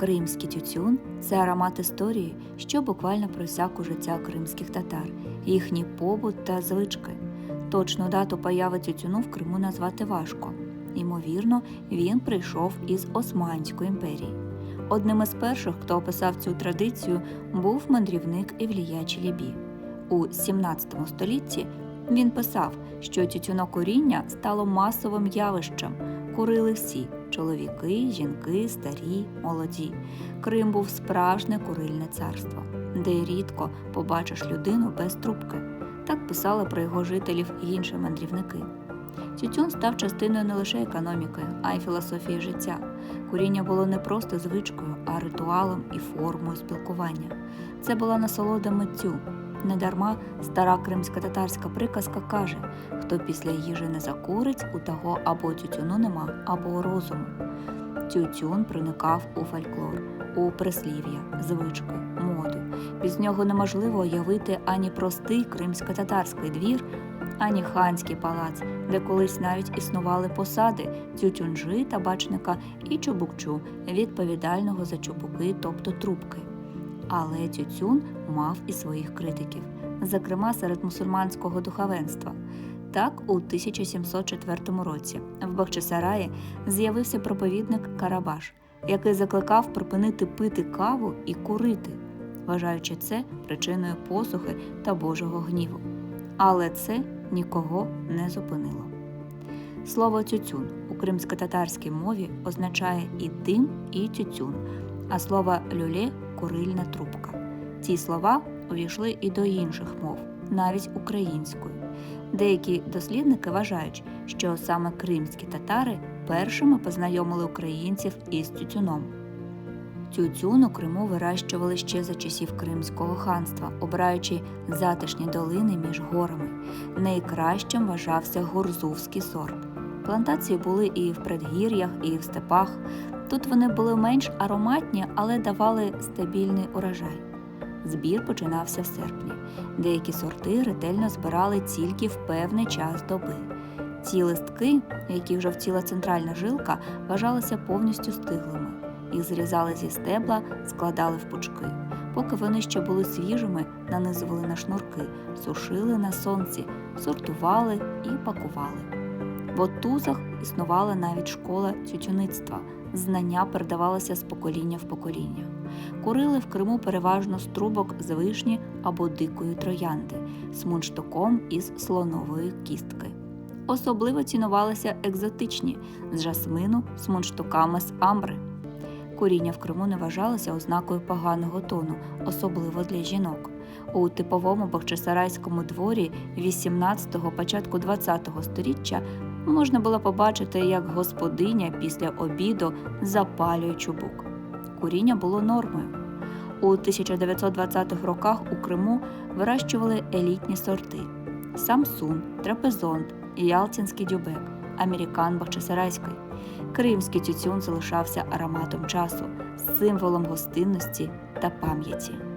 Кримський тютюн це аромат історії, що буквально просяк у життя кримських татар, їхній побут та звички. Точну дату появи тютюну в Криму назвати важко. Ймовірно, він прийшов із Османської імперії. Одним із перших, хто описав цю традицію, був мандрівник Івлія Челібі. У 17 столітті він писав, що тютюнокуріння стало масовим явищем. Курили всі чоловіки, жінки, старі, молоді. Крим був справжнє курильне царство, де рідко побачиш людину без трубки. Так писали про його жителів і інші мандрівники. Тютюн став частиною не лише економіки, а й філософії життя. Куріння було не просто звичкою, а ритуалом і формою спілкування. Це була насолода миттю. Недарма стара кримська татарська приказка каже: хто після їжі не закурить, у того або тютюну нема, або розуму. Тютюн проникав у фольклор, у прислів'я, звички, моду. Без нього неможливо уявити ані простий кримсько-татарський двір, ані ханський палац, де колись навіть існували посади тютюнжи, табачника і чубукчу, відповідального за чубуки, тобто трубки. Але тютюн мав і своїх критиків, зокрема серед мусульманського духовенства. Так, у 1704 році в Бахчисараї з'явився проповідник Карабаш, який закликав припинити пити каву і курити, вважаючи це причиною посухи та Божого гніву. Але це нікого не зупинило. Слово тютюн у кримсько-татарській мові означає і дим, і тютюн, а слово люлє курильна трубка. Ці слова увійшли і до інших мов, навіть українською. Деякі дослідники вважають, що саме кримські татари першими познайомили українців із тютюном. Тютюн у Криму вирощували ще за часів Кримського ханства, обираючи затишні долини між горами. Найкращим вважався горзувський сорт. Плантації були і в предгір'ях, і в степах. Тут вони були менш ароматні, але давали стабільний урожай. Збір починався в серпні. Деякі сорти ретельно збирали тільки в певний час доби. Ці листки, які жовтіла центральна жилка, вважалися повністю стиглими. Їх зрізали зі стебла, складали в пучки. Поки вони ще були свіжими, нанизували на шнурки, сушили на сонці, сортували і пакували. В Отузах існувала навіть школа тютюництва. Знання передавалося з покоління в покоління. Курили в Криму переважно з трубок з вишні або дикої троянди, з мундштуком із слонової кістки. Особливо цінувалися екзотичні з жасмину з мундштуками з амбри. Куріння в Криму не вважалося ознакою поганого тону, особливо для жінок. У типовому бахчисарайському дворі 18-го, початку 20-го сторіччя можна було побачити, як господиня після обіду запалює чубук. Куріння було нормою. У 1920-х роках у Криму вирощували елітні сорти: Самсун, Трапезонт, Ялтинський дюбек, Американ Бахчисарайський. Кримський тютюн залишався ароматом часу, символом гостинності та пам'яті.